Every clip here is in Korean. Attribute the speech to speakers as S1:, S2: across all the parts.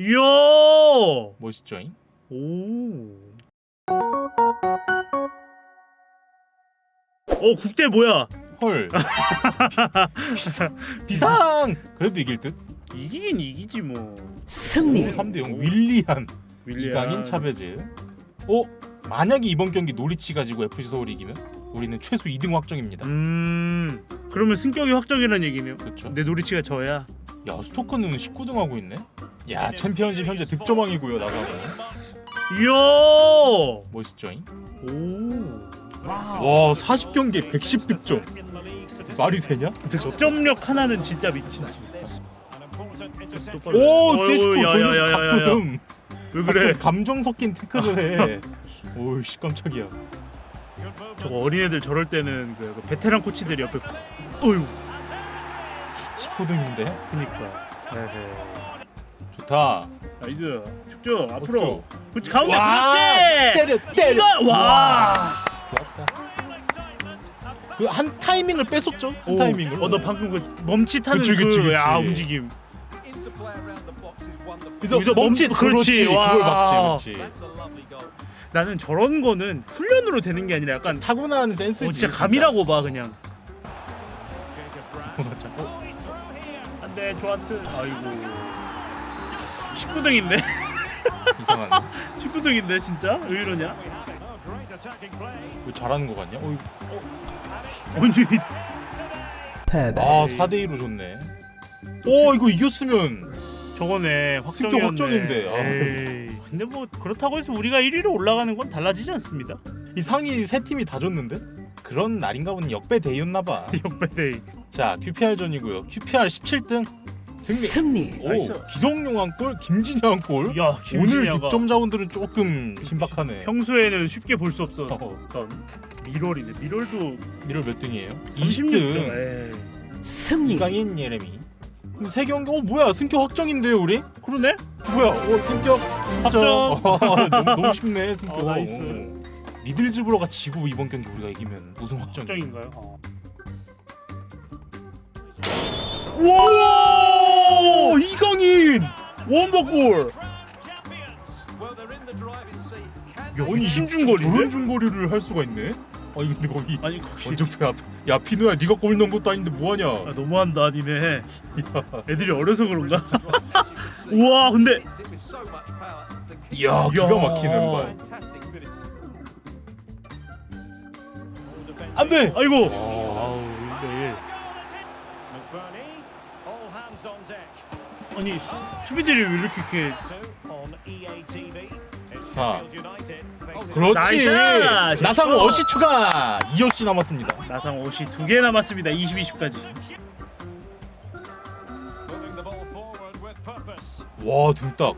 S1: 이야.
S2: 멋있죠잉?
S1: 오. 어 국대 뭐야?
S2: 헐. 비상 비상. 그래도 이길 듯.
S1: 이기긴 이기지 뭐.
S3: 승리
S2: 3대 0 윌리안
S1: 윌리안.
S2: 이강인 차베즈. 어? 만약에 이번 경기 노리치 가지고 FC 서울이 이기면 우리는 최소 2등 확정입니다.
S1: 음. 그러면 승격이 확정이라는 얘기네요.
S2: 그렇죠?
S1: 내 노리치가 저야.
S2: 야 스토커는 19등 하고 있네. 야 챔피언십 현재 득점왕이고요 나가고.
S1: 이야.
S2: 멋있죠잉?
S1: 오.
S2: 와 40경기 110득점. 말이 되냐?
S1: 득점력 하나는 진짜 미친.
S2: 오
S1: 어이구,
S2: 세시코 저기서. 가끔
S1: 왜 그래?
S2: 가끔 감정 섞인 태클을 해. 오이씨 깜짝이야.
S1: 저거 어린애들 저럴 때는 그, 그 베테랑 코치들이 옆에 어휴
S2: 19등인데
S1: 그니까 네네
S2: 좋다.
S1: 나이스 축조 앞으로. 그렇지 가운데
S2: 와,
S1: 그렇지
S2: 때려 때려.
S1: 이거 와
S2: 좋았다. 그한 타이밍을 뺐었죠? 한
S1: 오,
S2: 타이밍을.
S1: 어, 너 방금 그 멈칫하는
S2: 그치,
S1: 그,
S2: 그치, 그치.
S1: 야 움직임
S2: 그래서
S1: 여기서
S2: 멈칫
S1: 멈-
S2: 그렇지.
S1: 그렇지, 와.
S2: 그걸 막지, 그렇지.
S1: 나는 저런 거는 훈련으로 되는 게 아니라 약간
S2: 타고난 센스지.
S1: 어, 진짜 감이라고 봐 그냥
S2: 맞아.
S1: 안 돼 조한트 아이고 19등인데
S2: 이상하네.
S1: 19등인데 진짜 왜 이러냐
S2: 왜 잘하는 거 같냐? 어이,
S1: 아니
S3: 패배
S2: 아 4대 2로 좋네. 오 이거 이겼으면
S1: 저거네 확정이었네.
S2: 확정인데, 아.
S1: 에이, 근데 뭐 그렇다고 해서 우리가 1위로 올라가는 건 달라지지 않습니다.
S2: 이 상위 세 팀이 다 졌는데 그런 날인가 보는 역배 대였나 봐.
S1: 역배데이.
S2: 자 QPR 전이고요. QPR 17등 승리.
S3: 승리
S2: 오
S1: 나이스.
S2: 기성용 한 골, 김진영 한 골.
S1: 야
S2: 오늘
S1: 김진야가
S2: 득점 자원들은 조금 신박하네.
S1: 평소에는 쉽게 볼수
S2: 어.
S1: 없었던 미럴이네. 미럴도
S2: 미럴 몇 등이에요?
S1: 20등.
S2: 20등.
S3: 승리
S2: 이강인 예레미. 근데 세 경기 어 뭐야 승격 확정인데요 우리?
S1: 그러네?
S2: 뭐야 어 승격
S1: 확정.
S2: 어, 너무 너무 쉽네 승격.
S1: 어, 나이스.
S2: 미들즈브로가 지고 이번 경기 우리가 이기면 우승 확정.
S1: 확정인가요? 어. 와!
S2: 이강인.
S1: 원더골. 야,
S2: 아니,
S1: 미친
S2: 저-
S1: 중거리인데?
S2: 저런 중거리를 할 수가 있네. 아니 근데 거기
S1: 아니 거기
S2: 원정표 앞. 야 피노야 네가 골 넣은 것도 아닌데 뭐하냐?
S1: 아, 너무한다 니네. 애들이 어려서 그런가? 우와 근데
S2: 이야 기가
S1: 야.
S2: 막히는 발. 안돼.
S1: 아이고.
S2: 아,
S1: 아우 네. 아니 수비들이 왜 이렇게 이렇게
S2: 자, 그렇지.
S1: 나이스!
S2: 나상호 어시 추가 2어시 남았습니다.
S1: 나상 옷이 두 개 남았습니다. 20, 20까지.
S2: 와 등딱.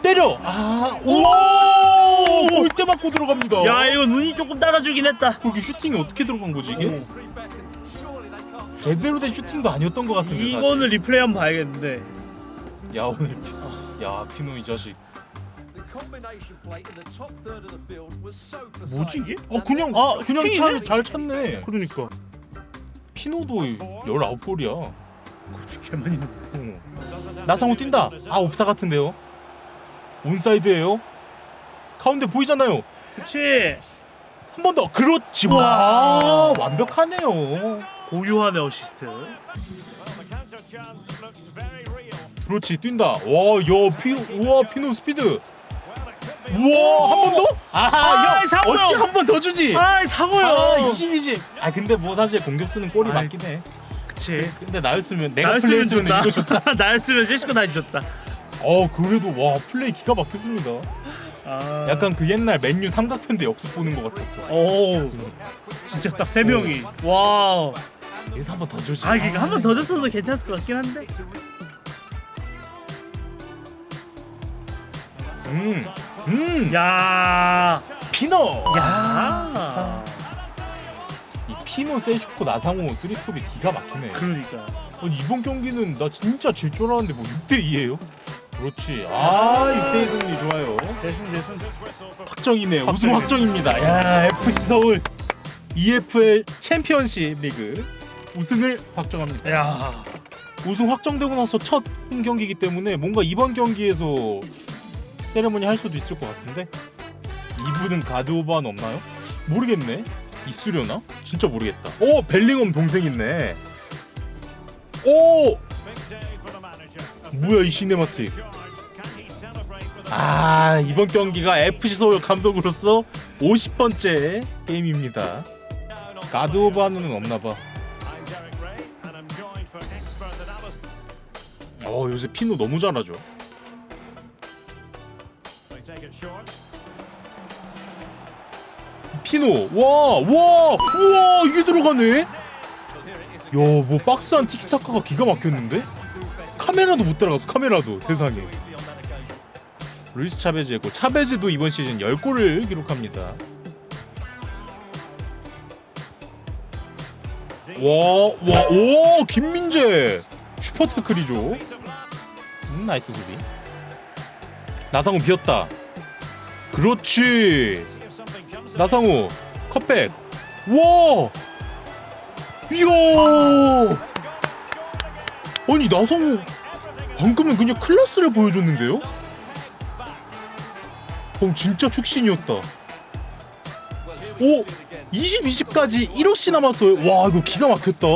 S2: 때려. 아, 오! 골대 맞고 들어갑니다.
S1: 야 이거 눈이 조금 따라주긴 했다.
S2: 그렇게 슈팅이 어떻게 들어간 거지 이게?
S1: 오.
S2: 제대로 된 슈팅도 아니었던 것 같은데
S1: 이거는 리플레이 한번 봐야겠는데.
S2: 사실. 야 오늘 피, 야 피노 이 자식.
S1: 뭐지 이게?
S2: 어 그냥
S1: 아,
S2: 그냥
S1: 슈팅이네?
S2: 잘, 잘 찼네.
S1: 그러니까.
S2: 피노도 19골이야.
S1: 개 많이 넣네.
S2: 나상호 뛴다. 아 옵사 같은데요. 온사이드예요. 가운데 보이잖아요.
S1: 그렇지.
S2: 한번 더. 그렇지. 와 완벽하네요.
S1: 고유한의 어시스트.
S2: 그렇지 뛴다. 와 야 피, 우와 피노 스피드. 우와 한 번 더? 아하
S1: 아,
S2: 야. 어시 한번 더 주지.
S1: 아 상호요.
S2: 아 20, 20. 아 근데 뭐 사실 공격수는 골이
S1: 아이,
S2: 맞긴 해.
S1: 그치.
S2: 근데 나였으면 내가
S1: 나였으면
S2: 플레이했으면
S1: 좋다.
S2: 이거 좋다.
S1: 나였으면 제시코 다 해줬다.
S2: 어 그래도 와 플레이 기가 막혔습니다.
S1: 아.
S2: 약간 그 옛날 맨유 삼각편대 역습 보는 것 같았어.
S1: 오. 진짜 딱 세 명이. 와.
S2: 여기서 한 번 더 주지.
S1: 아 이게 한 번 더 줬어도 괜찮을 것 같긴 한데.
S2: 음, 음,
S1: 야.
S2: 피노.
S1: 야.
S2: 이 피노 세슈코 나상호 쓰리톱이 기가 막히네.
S1: 그러니까.
S2: 어, 이번 경기는 나 진짜 질 줄 알았는데 뭐 6대 2예요? 그렇지. 아 6대 2 승리 좋아요.
S1: 대승 대승.
S2: 확정이네. 우승. 확정입니다. 야 FC 서울 EFL 챔피언십 리그 우승을 확정합니다.
S1: 야.
S2: 우승 확정되고 나서 첫 홈 경기이기 때문에 뭔가 이번 경기에서 세레머니 할 수도 있을 것 같은데 이분은 가드 오버는 없나요? 모르겠네. 있으려나? 진짜 모르겠다. 오 벨링엄 동생 있네. 오 뭐야 이 시네마틱. 아 이번 경기가 FC 서울 감독으로서 50번째 게임입니다. 가드 오버는 없나봐. 어 요새 피노 너무 잘하죠. 피노 와와 우와 이게 들어가네. 야뭐 박스한 티키타카가 기가 막혔는데? 카메라도 못 들어갔어 카메라도 세상에. 루이스 차베즈고 차베즈도 이번 시즌 10골을 기록합니다. 와, 와, 오, 김민재 슈퍼 태클이죠. 음, 나이스 수비. 나상호 비었다. 그렇지. 나상호 컷백. 와, 이야. 아니 나상호 방금은 그냥 클래스를 보여줬는데요? 어, 진짜 축신이었다. 오, 20, 20까지 1호씩 남았어요. 와, 이거 기가 막혔다.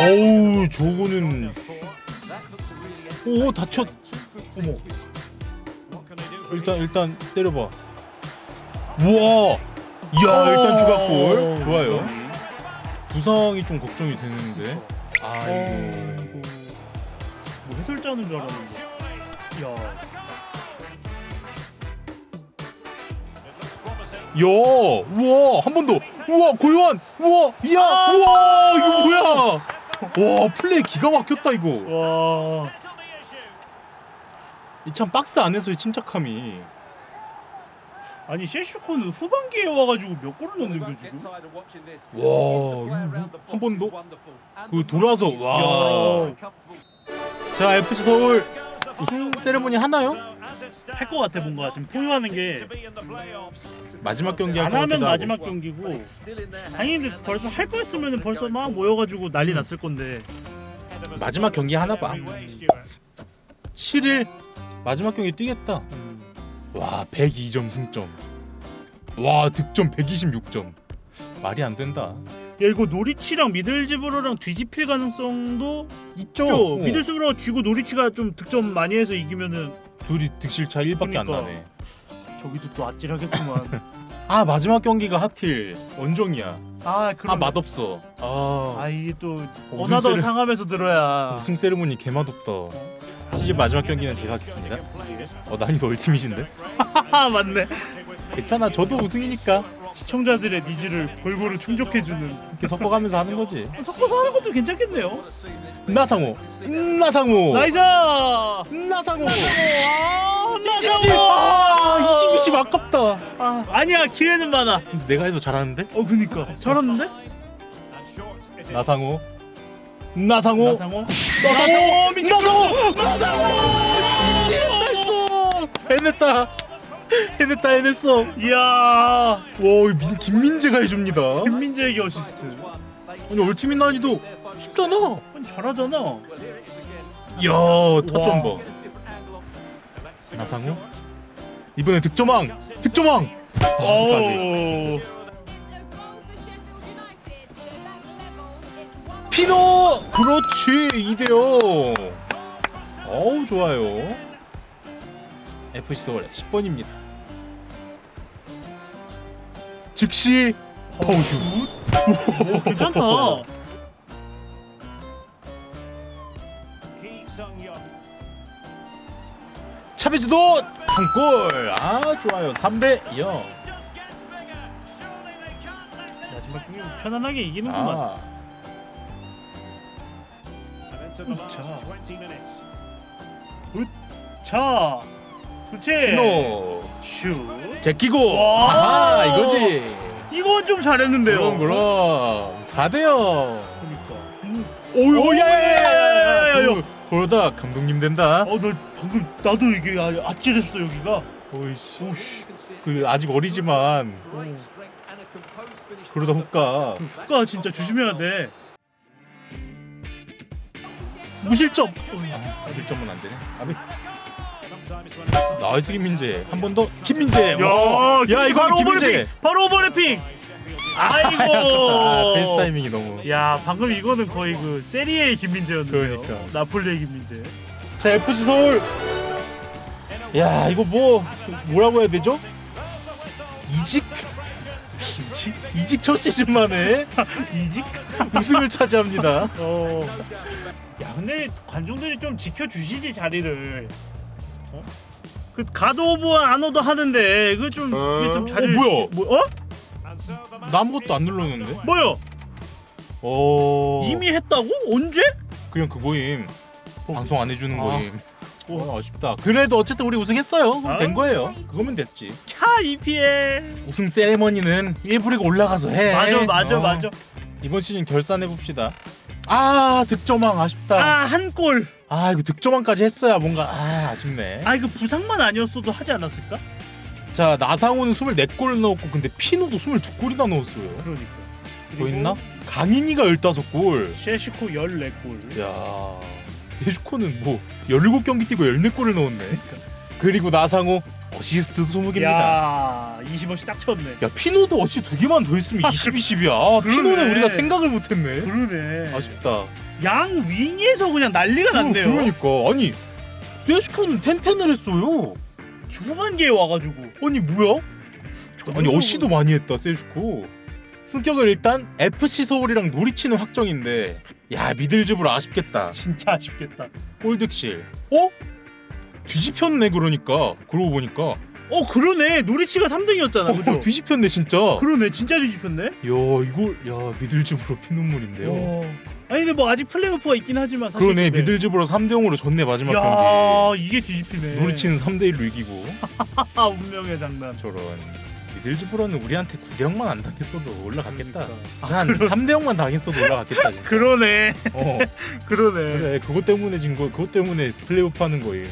S2: 어우, 저거는 오 다쳤. 어머, 일단 일단 때려봐. 우와, 이야, 일단 추가골 좋아요. 부상이 좀 걱정이 되는데. 아이고.
S1: 뭐 해설자는 줄 알았는데. 야.
S2: 야, 우와, 한 번 더. 우와, 고요한. 우와, 이야,
S1: 아!
S2: 우와, 이거 뭐야? 와, 플레이 기가 막혔다 이거.
S1: 와.
S2: 이 참 박스 안에서의 침착함이.
S1: 아니 셰슈코는 후반기에 와가지고 몇 골을 넣는 거 지금?
S2: 한 번 더. 그 돌아서 와. 자, FC 서울 우승 세레모니 하나요?
S1: 할 것 같아 뭔가. 지금 포효하는 게. 안
S2: 마지막 경기 할것
S1: 하면 마지막. 경기고. 당연히 벌써 할 거였으면 벌써 막 모여가지고 난리 났을 건데.
S2: 마지막 경기 하나 봐. 7일. 마지막 경기 뛰겠다.
S1: 음,
S2: 와 102점 승점. 와 득점 126점. 말이 안 된다.
S1: 야 이거 노리치랑 미들즈브로랑 뒤집힐 가능성도
S2: 있죠.
S1: 있죠.
S2: 어.
S1: 미들스브로가 지고 노리치가 좀 득점 많이 해서 이기면은
S2: 둘이 득실차 1밖에 안
S1: 그러니까.
S2: 나네.
S1: 저기도 또 아찔하겠구만.
S2: 아 마지막 경기가 하필 원정이야.
S1: 아 그럼
S2: 아 맛없어. 아.
S1: 아 이게 또
S2: 어,
S1: 어나더
S2: 세레-
S1: 상하면서 들어야.
S2: 우승 세레모니 개맛없다. 시즌 마지막 경기는 제가 하겠습니다. 어 난이도 얼티밋인데?
S1: 하하 맞네.
S2: 괜찮아. 저도 우승이니까
S1: 시청자들의 니즈를 골고루 충족해주는
S2: 이렇게 섞어가면서 하는 거지.
S1: 섞어서 하는 것도 괜찮겠네요.
S2: 나상호. 나상호.
S1: 나이스!
S2: 나상호.
S1: 아,
S2: 20, 아, 20, 20 아깝다.
S1: 아, 아니야 기회는 많아.
S2: 내가 해도 잘하는데?
S1: 어 그니까. 잘하는데?
S2: 나상호. 나상호.
S1: 나상호.
S2: 나상호.
S1: 미친.
S2: 나상호. 나상호. 했어 해냈다 해냈다 해냈어.
S1: 이야.
S2: 와 민, 김민재가 해줍니다.
S1: 김민재에게 어시스트.
S2: 아니 얼티밋 난이도 쉽잖아.
S1: 아니, 잘하잖아.
S2: 이야 타점 봐 나상호 이번에 득점왕 득점왕. 아.
S1: 오.
S2: 피노 그렇지 이대요 어우 좋아요 FC 서울 10번입니다. 즉시 파우슈
S1: 오, 괜찮다.
S2: 차베즈도 한 골. 아 좋아요. 3대 0
S1: 마지막 경기 편안하게 이기는구만.
S2: 아,
S1: 자, 그렇지.
S2: 피노
S1: 슛.
S2: 제끼고
S1: 와.
S2: 아하 이거지
S1: 이건 좀 잘했는데요.
S2: 그럼 그럼 4대 0
S1: 그러니까.
S2: 오유
S1: 야야야야야야.
S2: 그러다 감독님 된다
S1: 어, 너 방금 나도 이게 아- 아찔했어 여기가.
S2: 오이씨 그 아직 어리지만 그러다 후까
S1: 국가 진짜 조심해야 돼.
S2: 무실점. 아, 무실점은 안 되네. 아비. 나이스 김민재. 한 번 더 김민재. 와. 야 이거
S1: 바로
S2: 김민재.
S1: 오버래핑. 바로 오버래핑. 아이고.
S2: 아, 패스 타이밍이 너무.
S1: 야 방금 이거는 거의 그 세리에의 김민재였는데요.
S2: 그러니까.
S1: 나폴리의 김민재.
S2: 자 FC 서울. 야 이거 뭐 뭐라고 해야 되죠? 이직 이직 이직 첫 시즌 만에
S1: 이직?
S2: 우승을 차지합니다.
S1: 어. 야 근데 관중들이 좀 지켜주시지 자리를. 어? 그 가드 오브 안오도 하는데 그좀 그게 좀 자리를.
S2: 어, 뭐야?
S1: 뭐, 어?
S2: 나 아무것도 안 눌렀는데.
S1: 뭐요?
S2: 어
S1: 이미 했다고? 언제?
S2: 그냥 그거임. 방송 안 해주는
S1: 아.
S2: 거임.
S1: 어.
S2: 어, 아쉽다. 그래도 어쨌든 우리 우승했어요. 그럼
S1: 아.
S2: 된 거예요. 그거면 됐지.
S1: 캬 EPL.
S2: 우승 세레머니는 1부 리그 올라가서 해.
S1: 맞아 맞아
S2: 어.
S1: 맞아.
S2: 이번 시즌 결산해 봅시다. 아 득점왕 아쉽다.
S1: 아 한 골.
S2: 아 이거 득점왕까지 했어야 뭔가 아 아쉽네.
S1: 아 이거 부상만 아니었어도 하지 않았을까?
S2: 자 나상호는 24골 넣었고 근데 피노도 22골이나 넣었어요.
S1: 그러니까.
S2: 더 있나? 강인이가 15골.
S1: 셰시코 14골.
S2: 야 세슈코는 뭐 17경기 뛰고 14골을 넣었네. 그리고 나상호 어시스트도 20개입니다. 야.
S1: 야 20원씩 딱 쳤네.
S2: 피노도 어시 두 개만 더 했으면 20, 20이야. 아,
S1: 그러네.
S2: 피노는 우리가 생각을 못했네.
S1: 그러네.
S2: 아쉽다.
S1: 양 윙에서 그냥 난리가 났네요.
S2: 어, 그러니까 아니 세슈코는 텐텐을 했어요.
S1: 후반기에 와가지고.
S2: 아니 뭐야? 아니 어시도 많이 했다 세슈코. 승격은 일단 FC 서울이랑 노리치는 확정인데 야 미들즈브로 아쉽겠다.
S1: 진짜 아쉽겠다.
S2: 골득실. 어? 뒤집혔네 그러니까 그러고 보니까
S1: 어 그러네. 노리치가 3등이었잖아.
S2: 어,
S1: 그죠?
S2: 뒤집혔네 진짜.
S1: 그러네. 진짜 뒤집혔네.
S2: 야 이걸 야 미들즈브로 피눈물인데요.
S1: 어. 아니 근데 뭐 아직 플레이오프가 있긴 하지만 사실
S2: 그러네
S1: 근데-
S2: 미들즈브로 3대 0으로 졌네 마지막
S1: 야
S2: 경기.
S1: 이게 뒤집히네.
S2: 노리치는 3대 1로 이기고
S1: 아 운명의 장난.
S2: 저런 미들즈브로는 우리한테 9대 0만 안 당했어도 올라갔겠다.
S1: 그러니까.
S2: 한 3대 0만 당했어도 올라갔겠다 진짜.
S1: 그러네.
S2: 어
S1: 그러네.
S2: 그래 그것 때문에 진 거 그것 때문에 플레이오프 하는 거예요.